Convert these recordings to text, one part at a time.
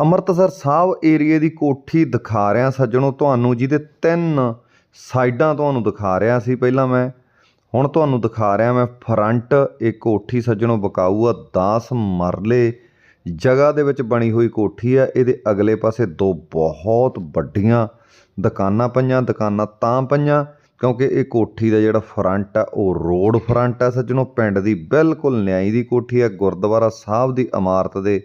ਅੰਮ੍ਰਿਤਸਰ ਸਾਹਿਬ ਏਰੀਏ ਦੀ ਕੋਠੀ ਦਿਖਾ ਰਿਹਾ ਸੱਜਣੋ, ਤੁਹਾਨੂੰ ਜਿਹਦੇ ਤਿੰਨ ਸਾਈਡਾਂ ਤੁਹਾਨੂੰ ਦਿਖਾ ਰਿਹਾ ਸੀ ਪਹਿਲਾਂ ਮੈਂ, ਹੁਣ ਤੁਹਾਨੂੰ ਦਿਖਾ ਰਿਹਾ ਮੈਂ ਫਰੰਟ, ਇਹ ਕੋਠੀ ਸੱਜਣੋ ਬਕਾਊ ਆ 10 ਮਰਲੇ ਜਗ੍ਹਾ ਦੇ ਵਿੱਚ ਬਣੀ ਹੋਈ ਕੋਠੀ ਆ, ਇਹਦੇ ਅਗਲੇ ਪਾਸੇ ਦੋ ਬਹੁਤ ਵੱਡੀਆਂ ਦੁਕਾਨਾਂ ਪਈਆਂ, ਦੁਕਾਨਾਂ ਤਾਂ ਪਈਆਂ, ਕਿਉਂਕਿ ਇਹ ਕੋਠੀ ਦਾ ਜਿਹੜਾ ਫਰੰਟ ਆ, ਉਹ ਰੋਡ ਫਰੰਟ ਆ ਸੱਜਣੋ, ਪਿੰਡ ਦੀ ਬਿਲਕੁਲ ਨਿਆਈ ਦੀ ਕੋਠੀ ਆ, ਗੁਰਦੁਆਰਾ ਸਾਹਿਬ ਦੀ ਇਮਾਰਤ ਦੇ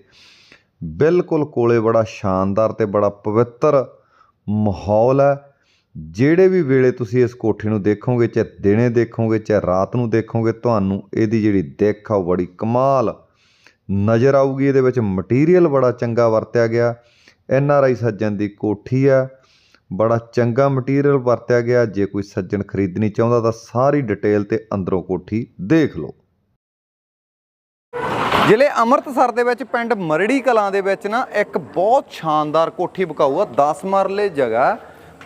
ਬਿਲਕੁਲ ਕੋਲੇ ਬੜਾ ਸ਼ਾਨਦਾਰ ਤੇ ਬੜਾ ਪਵਿੱਤਰ ਮਾਹੌਲ ਹੈ। ਜਿਹੜੇ ਵੀ ਵੇਲੇ ਤੁਸੀਂ ਇਸ ਕੋਠੀ ਨੂੰ ਦੇਖੋਗੇ, ਚਾਹੇ ਦਿਨੇ ਦੇਖੋਗੇ, ਚਾਹੇ ਰਾਤ ਨੂੰ ਦੇਖੋਗੇ, ਤੁਹਾਨੂੰ ਇਹਦੀ ਜਿਹੜੀ ਦਿੱਖ ਆ ਉਹ ਬੜੀ ਕਮਾਲ ਨਜ਼ਰ ਆਊਗੀ। ਇਹਦੇ ਵਿੱਚ ਮਟੀਰੀਅਲ ਬੜਾ ਚੰਗਾ ਵਰਤਿਆ ਗਿਆ। ਐਨ ਆਰ ਆਈ ਸੱਜਣ ਦੀ ਕੋਠੀ ਆ ਬੜਾ ਚੰਗਾ ਮਟੀਰੀਅਲ ਵਰਤਿਆ ਗਿਆ। ਜੇ ਕੋਈ ਸੱਜਣ ਖਰੀਦਣੀ ਚਾਹੁੰਦਾ ਤਾਂ ਸਾਰੀ ਡਿਟੇਲ ਤੇ ਅੰਦਰੋਂ ਕੋਠੀ ਦੇਖ ਲਓ। ਜ਼ਿਲ੍ਹੇ ਅੰਮ੍ਰਿਤਸਰ ਦੇ ਵਿੱਚ ਪਿੰਡ ਮਰੜੀ ਕਲਾਂ ਦੇ ਵਿੱਚ ਨਾ ਇੱਕ ਬਹੁਤ ਸ਼ਾਨਦਾਰ ਕੋਠੀ ਬਕਾਊ ਆ 10 ਮਰਲੇ ਜਗ੍ਹਾ।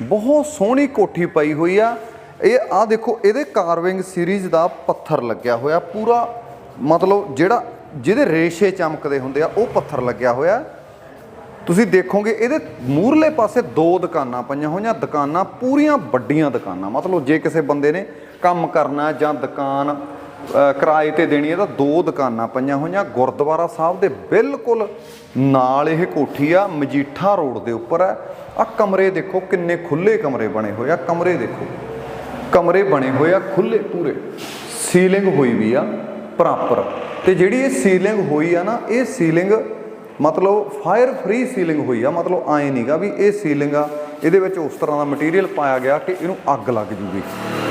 ਬਹੁਤ ਸੋਹਣੀ ਕੋਠੀ ਪਈ ਹੋਈ ਆ। ਇਹ ਆ ਦੇਖੋ, ਇਹਦੇ ਕਾਰਵਿੰਗ ਸੀਰੀਜ਼ ਦਾ ਪੱਥਰ ਲੱਗਿਆ ਹੋਇਆ। ਪੂਰਾ ਮਤਲਬ ਜਿਹੜਾ ਜਿਹਦੇ ਰੇਸ਼ੇ ਚਮਕਦੇ ਹੁੰਦੇ ਆ, ਉਹ ਪੱਥਰ ਲੱਗਿਆ ਹੋਇਆ। ਤੁਸੀਂ ਦੇਖੋਗੇ, ਇਹਦੇ ਮੂਰਲੇ ਪਾਸੇ ਦੋ ਦੁਕਾਨਾਂ ਪਈਆਂ ਹੋਈਆਂ। ਦੁਕਾਨਾਂ ਪੂਰੀਆਂ ਵੱਡੀਆਂ ਦੁਕਾਨਾਂ। ਮਤਲਬ ਜੇ ਕਿਸੇ ਬੰਦੇ ਨੇ ਕੰਮ ਕਰਨਾ ਜਾਂ ਦੁਕਾਨ ਕਿਰਾਏ ਤੇ ਦੇਣੀ ਹੈ ਤਾਂ ਦੋ ਦੁਕਾਨਾਂ ਪਈਆਂ ਹੋਈਆਂ। ਗੁਰਦੁਆਰਾ ਸਾਹਿਬ ਦੇ ਬਿਲਕੁਲ ਨਾਲ ਇਹ ਕੋਠੀ ਆ, ਮਜੀਠਾ ਰੋਡ ਦੇ ਉੱਪਰ ਹੈ। ਆ ਕਮਰੇ ਦੇਖੋ ਕਿੰਨੇ ਖੁੱਲੇ ਕਮਰੇ ਬਣੇ ਹੋਏ ਆ, ਕਮਰੇ ਦੇਖੋ। ਕਮਰੇ ਬਣੇ ਹੋਏ ਆ ਖੁੱਲੇ ਪੂਰੇ। ਸੀਲਿੰਗ ਹੋਈ ਵੀ ਆ, ਪ੍ਰੋਪਰ। ਤੇ ਜਿਹੜੀ ਇਹ ਸੀਲਿੰਗ ਹੋਈ ਆ ਨਾ, ਇਹ ਸੀਲਿੰਗ ਮਤਲਬ ਫਾਇਰ ਫ੍ਰੀ ਸੀਲਿੰਗ ਹੋਈ ਆ, ਮਤਲਬ ਐ ਨਹੀਂਗਾ ਵੀ ਇਹ ਸੀਲਿੰਗ ਆ, ਇਹਦੇ ਵਿੱਚ ਉਸ ਤਰ੍ਹਾਂ ਦਾ ਮਟੀਰੀਅਲ ਪਾਇਆ ਗਿਆ ਕਿ ਇਹਨੂੰ ਅੱਗ ਲੱਗ ਜੂਗੀ।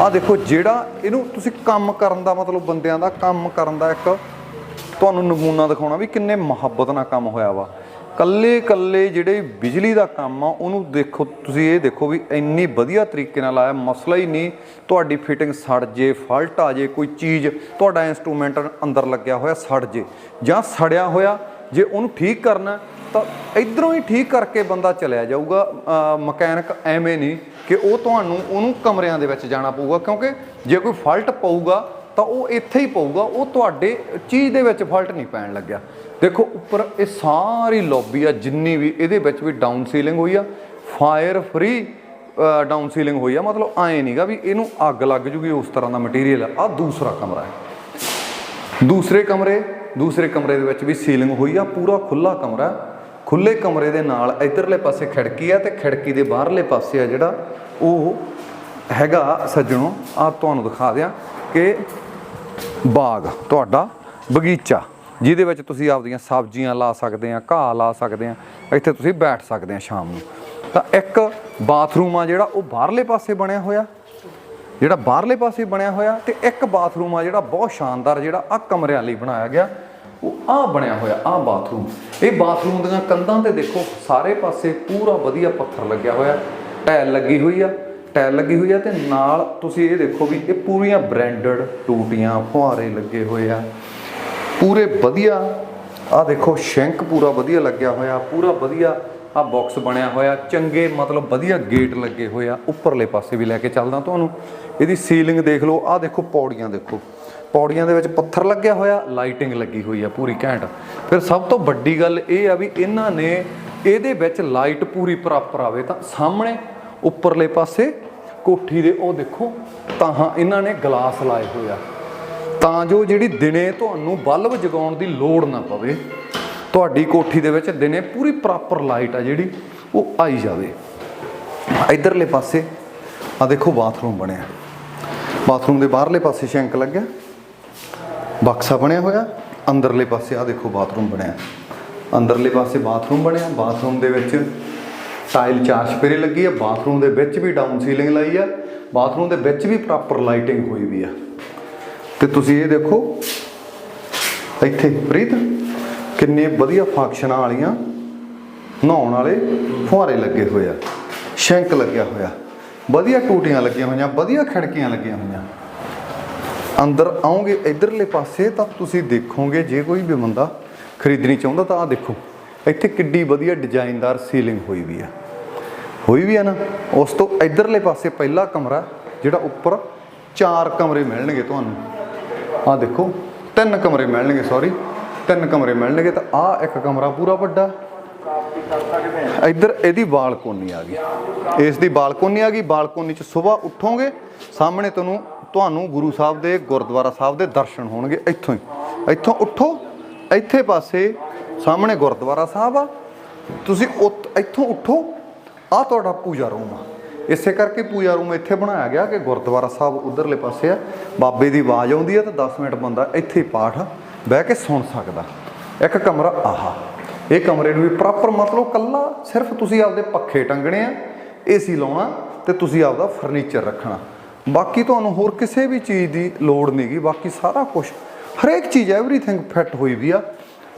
ਆ ਦੇਖੋ ਜਿਹੜਾ ਇਹਨੂੰ ਤੁਸੀਂ ਕੰਮ ਕਰਨ ਦਾ ਮਤਲਬ ਬੰਦਿਆਂ ਦਾ ਕੰਮ ਕਰਨ ਦਾ ਇੱਕ ਤੁਹਾਨੂੰ ਨਮੂਨਾ ਦਿਖਾਉਣਾ ਵੀ ਕਿੰਨੇ ਮੁਹੱਬਤ ਨਾਲ ਕੰਮ ਹੋਇਆ ਵਾ। ਕੱਲੇ ਕੱਲੇ ਜਿਹੜੇ ਬਿਜਲੀ ਦਾ ਕੰਮ ਆ, ਉਹਨੂੰ ਦੇਖੋ, ਤੁਸੀਂ ਇਹ ਦੇਖੋ ਵੀ ਇੰਨੀ ਵਧੀਆ ਤਰੀਕੇ ਨਾਲ ਆਇਆ, ਮਸਲਾ ਹੀ ਨਹੀਂ ਤੁਹਾਡੀ ਫਿਟਿੰਗ ਸੜ ਜੇ ਫਾਲਟ ਆ ਜੇ, ਕੋਈ ਚੀਜ਼ ਤੁਹਾਡਾ ਇਨਸਟਰੂਮੈਂਟ ਅੰਦਰ ਲੱਗਿਆ ਹੋਇਆ ਸੜ ਜੇ ਜਾਂ ਸੜਿਆ ਹੋਇਆ ਜੇ ਉਹਨੂੰ ਠੀਕ ਕਰਨਾ ਤਾਂ ਇਧਰੋਂ ਹੀ ਠੀਕ ਕਰਕੇ ਬੰਦਾ ਚਲਿਆ ਜਾਊਗਾ। ਮਕੈਨਿਕ ਐਵੇਂ ਨਹੀਂ ਕਿ ਉਹ ਤੁਹਾਨੂੰ ਉਹਨੂੰ ਕਮਰਿਆਂ ਦੇ ਵਿੱਚ ਜਾਣਾ ਪਊਗਾ, ਕਿਉਂਕਿ ਜੇ ਕੋਈ ਫਾਲਟ ਪਊਗਾ ਤਾਂ ਉਹ ਇੱਥੇ ਹੀ ਪਊਗਾ। ਉਹ ਤੁਹਾਡੇ ਚੀਜ਼ ਦੇ ਵਿੱਚ ਫਾਲਟ ਨਹੀਂ ਪੈਣ ਲੱਗਿਆ। ਦੇਖੋ, ਉੱਪਰ ਇਹ ਸਾਰੀ ਲੌਬੀ ਆ, ਜਿੰਨੀ ਵੀ ਇਹਦੇ ਵਿੱਚ ਵੀ ਡਾਊਨ ਸੀਲਿੰਗ ਹੋਈ ਆ ਫਾਇਰ ਫ੍ਰੀ ਡਾਊਨ ਸੀਲਿੰਗ ਹੋਈ ਆ। ਮਤਲਬ ਐਂ ਨਹੀਂਗਾ ਵੀ ਇਹਨੂੰ ਅੱਗ ਲੱਗ ਜੂਗੀ ਉਸ ਤਰ੍ਹਾਂ ਦਾ ਮਟੀਰੀਅਲ ਆ। ਆਹ ਦੂਸਰਾ ਕਮਰਾ ਹੈ। ਦੂਸਰੇ ਕਮਰੇ ਦੂਸਰੇ ਕਮਰੇ ਦੇ ਵਿੱਚ ਵੀ ਸੀਲਿੰਗ ਹੋਈ ਆ, ਪੂਰਾ ਖੁੱਲਾ ਕਮਰਾ। ਖੁੱਲੇ ਕਮਰੇ ਦੇ ਨਾਲ ਇਧਰਲੇ ਪਾਸੇ ਖਿੜਕੀ ਆ ਤੇ ਖਿੜਕੀ ਦੇ ਬਾਹਰਲੇ ਪਾਸੇ ਆ ਜਿਹੜਾ ਉਹ ਹੈਗਾ ਸੱਜਣੋ ਆ ਤੁਹਾਨੂੰ ਦਿਖਾ ਦਿਆਂ ਕਿ ਬਾਗ, ਤੁਹਾਡਾ ਬਗੀਚਾ, ਜਿਹਦੇ ਵਿੱਚ ਤੁਸੀਂ ਆਪਦੀਆਂ ਸਬਜ਼ੀਆਂ ਲਾ ਸਕਦੇ ਆ, ਘਾਹ ਲਾ ਸਕਦੇ ਆ, ਇੱਥੇ ਤੁਸੀਂ ਬੈਠ ਸਕਦੇ ਆ ਸ਼ਾਮ ਨੂੰ। ਤਾਂ ਇੱਕ ਬਾਥਰੂਮ ਆ ਜਿਹੜਾ, ਉਹ ਬਾਹਰਲੇ ਪਾਸੇ ਬਣਿਆ ਹੋਇਆ। ਜਿਹੜਾ ਬਾਹਰਲੇ ਪਾਸੇ ਬਣਿਆ ਹੋਇਆ ਤੇ ਇੱਕ ਬਾਥਰੂਮ ਆ ਜਿਹੜਾ ਬਹੁਤ ਸ਼ਾਨਦਾਰ ਜਿਹੜਾ ਆ ਕਮਰਿਆਂ ਲਈ ਬਣਾਇਆ ਗਿਆ। ਉਹ ਆ ਬਣਿਆ ਹੋਇਆ ਆ ਬਾਥਰੂਮ। ਇਹ ਬਾਥਰੂਮ ਦੀਆਂ ਕੰਧਾਂ ਤੇ ਦੇਖੋ, ਸਾਰੇ ਪਾਸੇ ਪੂਰਾ ਵਧੀਆ ਪੱਥਰ ਲੱਗਿਆ ਹੋਇਆ। ਟਾਇਲ ਲੱਗੀ ਹੋਈ ਆ, ਟਾਇਲ ਲੱਗੀ ਹੋਈ ਆ ਤੇ ਨਾਲ ਤੁਸੀਂ ਇਹ ਦੇਖੋ ਵੀ ਇਹ ਪੂਰੀਆਂ ਬ੍ਰਾਂਡਡ ਟੂਟੀਆਂ, ਫੁਹਾਰੇ ਲੱਗੇ ਹੋਏ ਆ। ਪੂਰੇ ਵਧੀਆ ਆ ਦੇਖੋ, ਸ਼ੈਂਕ ਪੂਰਾ ਵਧੀਆ ਲੱਗਿਆ ਹੋਇਆ, ਪੂਰਾ ਵਧੀਆ ਆ ਬਾਕਸ ਬਣਿਆ ਹੋਇਆ। ਚੰਗੇ, ਮਤਲਬ ਵਧੀਆ ਗੇਟ ਲੱਗੇ ਹੋਏ ਆ। ਉੱਪਰਲੇ ਪਾਸੇ ਵੀ ਲੈ ਕੇ ਚੱਲਦਾ ਤੁਹਾਨੂੰ। ਇਹਦੀ ਸੀਲਿੰਗ ਦੇਖ ਲਓ ਆ ਦੇਖੋ ਪੌੜੀਆਂ ਦੇਖੋ। ਪੌੜੀਆਂ ਦੇ ਵਿੱਚ ਪੱਥਰ ਲੱਗਿਆ ਹੋਇਆ ਲਾਈਟਿੰਗ ਲੱਗੀ ਹੋਈ ਆ ਪੂਰੀ ਘੈਂਟ। ਫਿਰ ਸਭ ਤੋਂ ਵੱਡੀ ਗੱਲ ਇਹ ਆ ਵੀ ਇਹਨਾਂ ਨੇ ਇਹਦੇ ਵਿੱਚ ਲਾਈਟ ਪੂਰੀ ਪ੍ਰੋਪਰ ਆਵੇ ਤਾਂ ਸਾਹਮਣੇ ਉੱਪਰਲੇ ਪਾਸੇ ਕੋਠੀ ਦੇ, ਉਹ ਦੇਖੋ, ਤਾਂ ਹਾਂ ਇਹਨਾਂ ਨੇ ਗਲਾਸ ਲਾਏ ਹੋਏ ਆ। ਤਾਂ ਜੋ ਜਿਹੜੀ ਦਿਨੇ ਤੁਹਾਨੂੰ ਬਲਬ ਜਗਾਉਣ ਦੀ ਲੋੜ ਨਾ ਪਵੇ, ਤੁਹਾਡੀ ਕੋਠੀ ਦੇ ਵਿੱਚ ਦਿਨੇ ਪੂਰੀ ਪ੍ਰੋਪਰ ਲਾਈਟ ਆ ਜਿਹੜੀ, ਉਹ ਆਈ ਜਾਵੇ। ਇਧਰਲੇ ਪਾਸੇ ਆ ਦੇਖੋ ਬਾਥਰੂਮ ਬਣਿਆ। ਬਾਥਰੂਮ ਦੇ ਬਾਹਰਲੇ ਪਾਸੇ ਸ਼ੈਂਕ ਲੱਗਿਆ। ਬਕਸਾ ਬਣਿਆ ਹੋਇਆ, ਅੰਦਰਲੇ ਪਾਸੇ ਆ ਦੇਖੋ ਬਾਥਰੂਮ ਬਣਿਆ। ਅੰਦਰਲੇ ਪਾਸੇ ਬਾਥਰੂਮ ਬਣਿਆ, ਬਾਥਰੂਮ ਦੇ ਵਿੱਚ ਟਾਈਲ ਚਾਰ ਚਪੇਰੇ ਲੱਗੀ ਆ, ਬਾਥਰੂਮ ਦੇ ਵਿੱਚ ਵੀ ਡਾਊਨ ਸੀਲਿੰਗ ਲਾਈ ਆ, ਬਾਥਰੂਮ ਦੇ ਵਿੱਚ ਵੀ ਪ੍ਰੋਪਰ ਲਾਈਟਿੰਗ ਹੋਈ ਵੀ ਆ। ਤੇ ਤੁਸੀਂ ਇਹ ਦੇਖੋ, ਇੱਥੇ ਪ੍ਰੀਤ, ਕਿੰਨੇ ਵਧੀਆ ਫੰਕਸ਼ਨਾਂ ਵਾਲੀਆਂ ਨਹਾਉਣ ਵਾਲੇ ਫੁਹਾਰੇ ਲੱਗੇ ਹੋਏ ਆ, ਸ਼ੈਂਕ ਲੱਗਿਆ ਹੋਇਆ। ਵਧੀਆ ਟੂਟੀਆਂ ਲੱਗੀਆਂ ਹੋਈਆਂ, ਵਧੀਆ ਖਿੜਕੀਆਂ ਲੱਗੀਆਂ ਹੋਈਆਂ। ਅੰਦਰ ਆਓਗੇ ਇਧਰਲੇ ਪਾਸੇ ਤਾਂ ਤੁਸੀਂ ਦੇਖੋਗੇ, ਜੇ ਕੋਈ ਵੀ ਬੰਦਾ ਖਰੀਦਣੀ ਚਾਹੁੰਦਾ ਤਾਂ ਆ ਦੇਖੋ, ਇੱਥੇ ਕਿੱਡੀ ਵਧੀਆ ਡਿਜ਼ਾਈਨਦਾਰ ਸੀਲਿੰਗ ਹੋਈ ਵੀ ਆ। ਹੋਈ ਵੀ ਆ ਨਾ, ਉਸ ਤੋਂ ਇਧਰਲੇ ਪਾਸੇ ਪਹਿਲਾ ਕਮਰਾ, ਜਿਹੜਾ ਉੱਪਰ ਚਾਰ ਕਮਰੇ ਮਿਲਣਗੇ ਤੁਹਾਨੂੰ। ਆ ਦੇਖੋ, ਤਿੰਨ ਕਮਰੇ ਮਿਲਣਗੇ ਸੌਰੀ ਤਿੰਨ ਕਮਰੇ ਮਿਲਣਗੇ, ਤਾਂ ਆ ਇੱਕ ਕਮਰਾ ਪੂਰਾ ਵੱਡਾ। ਇੱਧਰ ਇਹਦੀ ਬਾਲਕੋਨੀ ਆ ਗਈ। ਇਸ ਦੀ ਬਾਲਕੋਨੀ ਆ ਗਈ, ਬਾਲਕੋਨੀ ਚ ਸਵੇਰ ਉੱਠੋਗੇ, ਸਾਹਮਣੇ ਤੁਹਾਨੂੰ ਤੁਹਾਨੂੰ ਗੁਰੂ ਸਾਹਿਬ ਦੇ ਗੁਰਦੁਆਰਾ ਸਾਹਿਬ ਦੇ ਦਰਸ਼ਨ ਹੋਣਗੇ ਇੱਥੋਂ ਹੀ। ਇੱਥੋਂ ਉੱਠੋ, ਇੱਥੇ ਪਾਸੇ ਸਾਹਮਣੇ ਗੁਰਦੁਆਰਾ ਸਾਹਿਬ ਆ। ਤੁਸੀਂ ਉੱਤ- ਇੱਥੋਂ ਉੱਠੋ ਆ ਤੁਹਾਡਾ ਪੂਜਾ ਰੂਮ ਆ। ਇਸੇ ਕਰਕੇ ਪੂਜਾ ਰੂਮ ਇੱਥੇ ਬਣਾਇਆ ਗਿਆ ਕਿ ਗੁਰਦੁਆਰਾ ਸਾਹਿਬ ਉਧਰਲੇ ਪਾਸੇ ਆ। ਬਾਬੇ ਦੀ ਆਵਾਜ਼ ਆਉਂਦੀ ਆ ਤਾਂ 10 ਮਿੰਟ ਬੰਦਾ ਇੱਥੇ ਪਾਠ ਬਹਿ ਕੇ ਸੁਣ ਸਕਦਾ। ਇੱਕ ਕਮਰਾ ਆਹਾ। ਇਹ ਕਮਰੇ ਨੂੰ ਵੀ ਪ੍ਰੋਪਰ ਮਤਲਬ ਕੱਲਾ ਸਿਰਫ ਤੁਸੀਂ ਆਪਦੇ ਪੱਖੇ ਟੰਗਣੇ ਆ, ਏਸੀ ਲਾਉਣਾ ਤੇ ਤੁਸੀਂ ਆਪਦਾ ਫਰਨੀਚਰ ਰੱਖਣਾ। ਬਾਕੀ ਤੁਹਾਨੂੰ ਹੋਰ ਕਿਸੇ ਵੀ ਚੀਜ਼ ਦੀ ਲੋੜ ਨਹੀਂਗੀ ਬਾਕੀ ਸਾਰਾ ਕੁਝ ਹਰੇਕ ਚੀਜ਼ ਐਵਰੀਥਿੰਗ ਫਿੱਟ ਹੋਈ ਵੀ ਆ।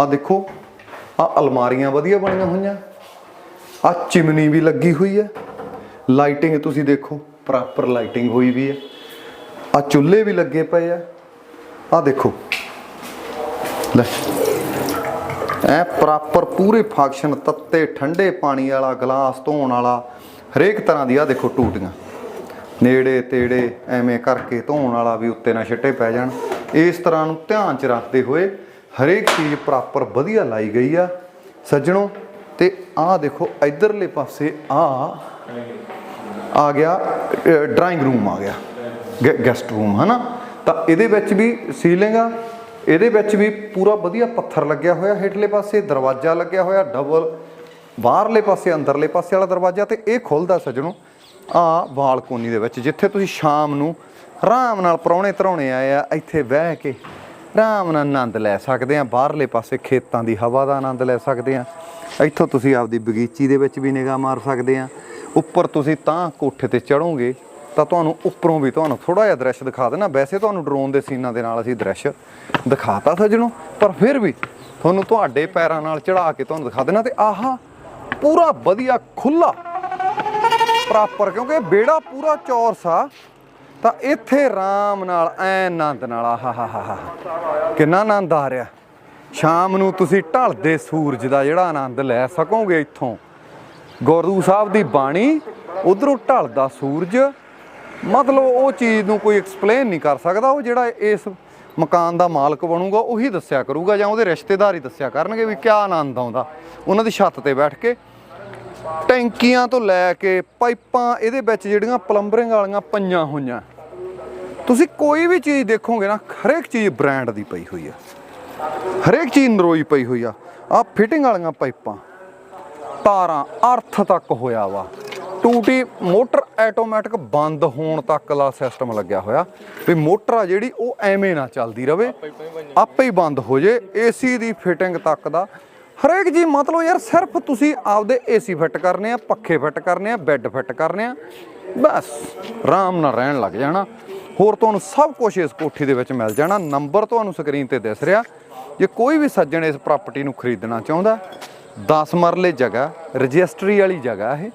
ਆ ਦੇਖੋ ਆ ਅਲਮਾਰੀਆਂ ਵਧੀਆ ਬਣੀਆਂ ਹੋਈਆਂ। ਆ ਚਿਮਨੀ ਵੀ ਲੱਗੀ ਹੋਈ ਹੈ। ਲਾਈਟਿੰਗ ਤੁਸੀਂ ਦੇਖੋ ਪ੍ਰੋਪਰ ਲਾਈਟਿੰਗ ਹੋਈ ਵੀ ਹੈ। ਆ ਚੁੱਲ੍ਹੇ ਵੀ ਲੱਗੇ ਪਏ ਆ। ਆ ਦੇਖੋ। ਲੈ। ਐ ਪ੍ਰੋਪਰ ਪੂਰੇ ਫੰਕਸ਼ਨ ਤੱਤੇ, ਠੰਡੇ ਪਾਣੀ ਵਾਲਾ, ਗਲਾਸ ਧੋਣ ਵਾਲਾ, ਹਰੇਕ ਤਰ੍ਹਾਂ ਦੀ ਆ ਦੇਖੋ ਟੂਟੀਆਂ। ਨੇੜੇ ਤੇੜੇ ਐਵੇਂ ਕਰਕੇ ਧੋਣ ਵਾਲਾ ਵੀ ਉੱਤੇ ਨਾ ਛਿੱਟੇ ਪੈ ਜਾਣ। ਇਸ ਤਰ੍ਹਾਂ ਨੂੰ ਧਿਆਨ ਚ ਰੱਖਦੇ ਹੋਏ ਹਰੇਕ ਚੀਜ਼ ਪ੍ਰੋਪਰ ਵਧੀਆ ਲਾਈ ਗਈ ਆ। ਸੱਜਣੋ, ਤੇ ਆਹ ਦੇਖੋ ਇਧਰਲੇ ਪਾਸੇ ਆ ਆ ਗਿਆ ਡਰਾਇੰਗ ਰੂਮ ਆ ਗਿਆ। ਗੈਸਟ ਰੂਮ ਹਨਾ? ਤਾਂ ਇਹਦੇ ਵਿੱਚ ਵੀ ਸੀਲਿੰਗ ਆ, ਇਹਦੇ ਵਿੱਚ ਵੀ ਪੂਰਾ ਵਧੀਆ ਪੱਥਰ ਲੱਗਿਆ ਹੋਇਆ ਹੇਠਲੇ ਪਾਸੇ, ਦਰਵਾਜ਼ਾ ਲੱਗਿਆ ਹੋਇਆ ਡਬਲ ਬਾਹਰਲੇ ਪਾਸੇ, ਅੰਦਰਲੇ ਪਾਸੇ ਵਾਲਾ ਦਰਵਾਜ਼ਾ, ਤੇ ਇਹ ਖੁੱਲਦਾ ਸੱਜਣੋ। ਆ ਬਾਲਕੋਨੀ ਦੇ ਵਿੱਚ, ਜਿੱਥੇ ਤੁਸੀਂ ਸ਼ਾਮ ਨੂੰ ਆਰਾਮ ਨਾਲ ਪਰੌਣੇ ਧਰਾਉਣੇ ਆਏ ਆ, ਇੱਥੇ ਬਹਿ ਕੇ ਆਰਾਮ ਨਾਲ ਆਨੰਦ ਲੈ ਸਕਦੇ ਆ। ਬਾਹਰਲੇ ਪਾਸੇ ਖੇਤਾਂ ਦੀ ਹਵਾ ਦਾ ਆਨੰਦ ਲੈ ਸਕਦੇ ਆ। ਇੱਥੋਂ ਤੁਸੀਂ ਆਪਦੀ ਬਗੀਚੀ ਦੇ ਵਿੱਚ ਵੀ ਨਿਗਾਹ ਮਾਰ ਸਕਦੇ ਆ। ਉੱਪਰ ਤੁਸੀਂ ਤਾਂ ਕੋਠੇ ਤੇ ਚੜੋਗੇ ਤਾਂ ਤੁਹਾਨੂੰ ਉੱਪਰੋਂ ਵੀ ਤੁਹਾਨੂੰ ਥੋੜਾ ਜਿਹਾ ਦ੍ਰਿਸ਼ ਦਿਖਾ ਦੇਣਾ। ਵੈਸੇ ਤੁਹਾਨੂੰ ਡਰੋਨ ਦੇ ਸੀਨਾਂ ਦੇ ਨਾਲ ਅਸੀਂ ਦ੍ਰਿਸ਼ ਦਿਖਾਤਾ ਸੱਜਣੋ, ਪਰ ਫਿਰ ਵੀ ਤੁਹਾਨੂੰ ਤੁਹਾਡੇ ਪੈਰਾਂ ਨਾਲ ਚੜਾ ਕੇ ਤੁਹਾਨੂੰ ਦਿਖਾ ਦੇਣਾ ਤੇ ਆਹਾ, ਪੂਰਾ ਵਧੀਆ ਖੁੱਲਾ ਪ੍ਰੋਪਰ, ਕਿਉਂਕਿ ਇਹ ਵਿਹੜਾ ਪੂਰਾ ਚੌਰਸ ਆ, ਤਾਂ ਇੱਥੇ ਆਰਾਮ ਨਾਲ ਐ ਆਨੰਦ ਨਾਲ, ਆਹਾ ਹਾ ਕਿੰਨਾ ਆਨੰਦ ਆ ਰਿਹਾ। ਸ਼ਾਮ ਨੂੰ ਤੁਸੀਂ ਢਲਦੇ ਸੂਰਜ ਦਾ ਜਿਹੜਾ ਆਨੰਦ ਲੈ ਸਕੋਗੇ ਇੱਥੋਂ। ਗੁਰੂ ਸਾਹਿਬ ਦੀ ਬਾਣੀ, ਉਧਰੋਂ ਢਲਦਾ ਸੂਰਜ। ਮਤਲਬ ਉਹ ਚੀਜ਼ ਨੂੰ ਕੋਈ ਐਕਸਪਲੇਨ ਨਹੀਂ ਕਰ ਸਕਦਾ, ਉਹ ਜਿਹੜਾ ਇਸ ਮਕਾਨ ਦਾ ਮਾਲਕ ਬਣੂਗਾ, ਉਹੀ ਦੱਸਿਆ ਕਰੂਗਾ ਜਾਂ ਉਹਦੇ ਰਿਸ਼ਤੇਦਾਰ ਹੀ ਦੱਸਿਆ ਕਰਨਗੇ ਵੀ ਕਿਆ ਆਨੰਦ ਆਉਂਦਾ। ਉਹਨਾਂ ਦੀ ਛੱਤ ਤੇ ਬੈਠ ਕੇ ਟੈਂਕੀਆਂ ਤੋਂ ਲੈ ਕੇ ਪਾਈਪਾਂ, ਇਹਦੇ ਵਿੱਚ ਜਿਹੜੀਆਂ ਪਲੰਬਰਿੰਗ ਵਾਲੀਆਂ ਪਈਆਂ ਹੋਈਆਂ। ਤੁਸੀਂ ਕੋਈ ਵੀ ਚੀਜ਼ ਦੇਖੋਗੇ ਨਾ, ਹਰੇਕ ਚੀਜ਼ ਬ੍ਰਾਂਡ ਦੀ ਪਈ ਹੋਈ ਆ। ਹਰੇਕ ਚੀਜ਼ ਨਰੋਈ ਪਈ ਹੋਈ ਆ। ਆ ਫਿਟਿੰਗ ਵਾਲੀਆਂ ਪਾਈਪਾਂ। ਤਾਰਾਂ ਅਰਥ ਤੱਕ ਹੋਇਆ ਵਾ। ਟੂਟੀ ਮੋਟਰ ਆਟੋਮੈਟਿਕ ਬੰਦ ਹੋਣ ਤੱਕ ਦਾ ਸਿਸਟਮ ਲੱਗਿਆ ਹੋਇਆ। ਵੀ ਮੋਟਰ ਆ ਜਿਹੜੀ, ਉਹ ਐਵੇਂ ਨਾ ਚੱਲਦੀ ਰਵੇ। ਆਪੇ ਹੀ ਬੰਦ ਹੋ ਜੇ। ਏਸੀ ਦੀ ਫਿਟਿੰਗ ਤੱਕ ਦਾ ਹਰੇਕ ਜੀ ਮਤਲਬ ਯਾਰ ਸਿਰਫ ਤੁਸੀਂ ਆਪਦੇ ਏਸੀ ਫਿੱਟ ਕਰਨੇ ਆ, ਪੱਖੇ ਫਿੱਟ ਕਰਨੇ ਆ ਬੈੱਡ ਫਿੱਟ ਕਰਨੇ ਆ, ਬਸ। ਆਰਾਮ ਨਾਲ ਰਹਿਣ ਲੱਗ ਜਾਣਾ। ਹੋਰ ਤੁਹਾਨੂੰ ਸਭ ਕੁਝ ਇਸ ਕੋਠੀ ਦੇ ਵਿੱਚ ਮਿਲ ਜਾਣਾ। ਨੰਬਰ ਤੁਹਾਨੂੰ ਸਕਰੀਨ ਤੇ ਦਿਸ ਰਿਹਾ। ਜੇ ਕੋਈ ਵੀ ਸੱਜਣ ਇਸ ਪ੍ਰਾਪਰਟੀ ਨੂੰ ਖਰੀਦਣਾ ਚਾਹੁੰਦਾ 10 ਮਰਲੇ ਜਗ੍ਹਾ, ਰਜਿਸਟਰੀ ਵਾਲੀ ਜਗ੍ਹਾ ਇਹ।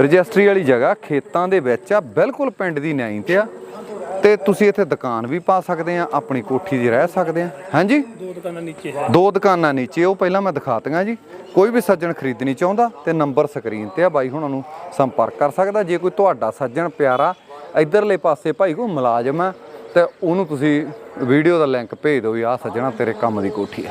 ਰਜਿਸਟਰੀ ਵਾਲੀ ਜਗ੍ਹਾ ਖੇਤਾਂ ਦੇ ਵਿੱਚ ਆ, ਬਿਲਕੁਲ ਪਿੰਡ ਦੀ ਨਿਆਈ ਤੇ ਆ। ਤੇ ਤੁਸੀਂ ਇੱਥੇ ਦੁਕਾਨ ਵੀ ਪਾ ਸਕਦੇ ਆ ਆਪਣੀ ਕੋਠੀ 'ਚ ਰਹਿ ਸਕਦੇ ਆ। ਹਾਂਜੀ? ਦੋ ਦੁਕਾਨਾਂ ਨੀਚੇ ਹੈ। ਦੋ ਦੁਕਾਨਾਂ ਨੀਚੇ ਉਹ ਪਹਿਲਾਂ ਮੈਂ ਦਿਖਾਤੀਆਂ ਜੀ। ਕੋਈ ਵੀ ਸੱਜਣ ਖਰੀਦਣੀ ਚਾਹੁੰਦਾ ਤੇ ਨੰਬਰ ਸਕਰੀਨ ਤੇ ਆ ਬਾਈ ਹੁਣਾਂ ਨੂੰ ਸੰਪਰਕ ਕਰ ਸਕਦਾ। ਜੇ ਕੋਈ ਤੁਹਾਡਾ ਸੱਜਣ ਪਿਆਰਾ ਇਧਰਲੇ ਪਾਸੇ ਭਾਈ ਕੋ ਮੁਲਾਜ਼ਮ ਆ ਤੇ ਉਹਨੂੰ ਤੁਸੀਂ ਵੀਡੀਓ ਦਾ ਲਿੰਕ ਭੇਜ ਦਿਓ ਵੀ ਆਹ ਸੱਜਣਾ ਤੇਰੇ ਕੰਮ ਦੀ ਕੋਠੀ ਆ।